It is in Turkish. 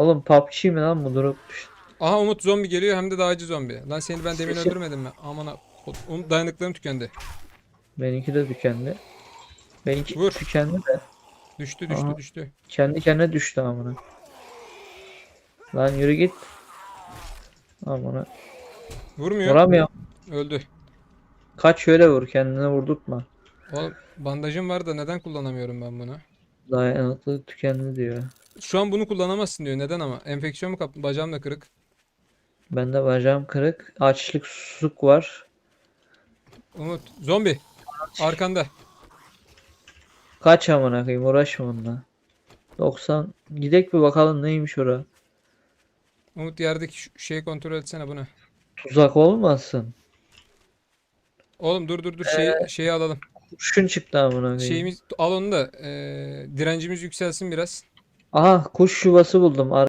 Oğlum PUBG mi lan bu durup? Aha Umut zombi geliyor hem de dağcı zombi. Lan seni ben demin öldürmedim mi? Aman ha. Umut dayanıklığım tükendi. Benimki de tükendi. Benimki Vur. tükendi de Düştü düştü Aha. düştü. kendi kendine düştü amına. Lan yürü git. Amına. Vurmuyor. Vuramıyorum. Öldü. Kaç şöyle vur kendine vurdurtma. Oğlum bandajım var da neden kullanamıyorum ben bunu? Dayanıklı tükendi diyor. Şu an bunu kullanamazsın diyor. Neden ama? Enfeksiyon mu kaptın? Bacağım da kırık. Bende bacağım kırık. Açlık susuzluk var. Umut zombi. Arkanda. Kaç amına koyayım uğraşma onunla. 90. Gidek bir bakalım neymiş ora. Umut yerdeki şu şeyi kontrol etsene bunu. Tuzak olmasın. Oğlum dur dur dur şeyi, şeyi alalım. Kurşun çıktı amına koyayım. Şeyimiz al onu da eee, direncimiz yükselsin biraz. Aha kuş yuvası buldum.